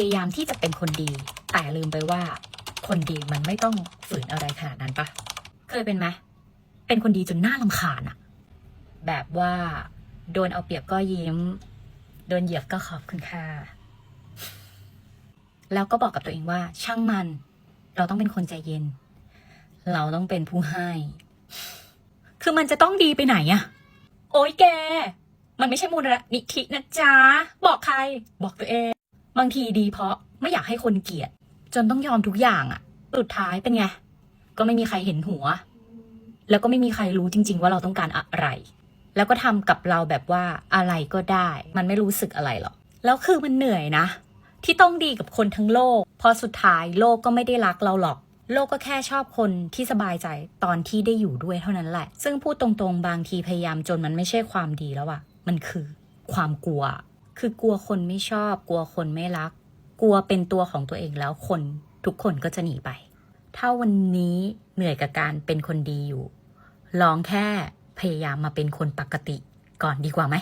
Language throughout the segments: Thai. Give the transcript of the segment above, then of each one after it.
ยายามที่จะเป็นคนดี แต่ลืมไปว่า คนดีมันไม่ต้องฝืนอะไรขนาดนั้นปะเคยเป็นไหมเป็นคนดีจนหน่าลำคาญอะแบบว่า โดนเอาเปรียบก็ยิ้ม โดนเหยียบก็ขอบคุณค่ะแล้วก็บอกกับตัวเองว่า ช่างมัน เราต้องเป็นคนใจเย็น เราต้องเป็นผู้ให้ คือมันจะต้องดีไปไหนอะโอ๊ยแก มันไม่ใช่มูลนิธินะจ๊ะ บอกใคร บอกตัวเอง บางทีดีเพราะไม่อยากให้คนเกลียด จนต้องยอมทุกอย่างอะสุดท้ายเป็นไง ก็ไม่มีใครเห็นหัว แล้วก็ไม่มีใครรู้จริง ๆ ว่าเราต้องการอะไร แล้วก็ทำกับเราแบบว่าอะไรก็ได้ มันไม่รู้สึกอะไรหรอกแล้วคือมันเหนื่อยนะ ที่ต้องดีกับคนทั้งโลก พอสุดท้ายโลกก็ไม่ได้รักเราหรอก โลกก็แค่ชอบคนที่สบายใจตอนที่ได้อยู่ด้วยเท่านั้นแหละ ซึ่งพูดตรงๆ บางทีพยายามจนมันไม่ใช่ความดีแล้วอะมันคือความกลัว คือกลัวคนไม่ชอบ กลัวคนไม่รัก กลัวเป็นตัวของตัวเองแล้วคนทุกคนก็จะหนีไป ถ้าวันนี้เหนื่อยกับการเป็นคนดีอยู่ ลองแค่พยายามมาเป็นคนปกติก่อนดีกว่าไหม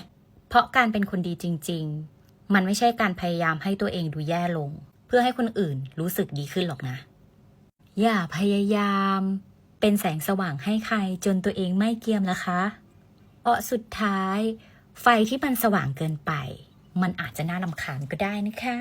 เพราะการเป็นคนดีจริง ๆ มันไม่ใช่การพยายามให้ตัวเองดูแย่ลง เพื่อให้คนอื่นรู้สึกดีขึ้นหรอกนะ อย่าพยายามเป็นแสงสว่างให้ใครจนตัวเองไม่เกียมนะคะเพราะสุดท้าย ไฟที่มันสว่างเกินไป มันอาจจะน่ารำคาญก็ได้นะคะ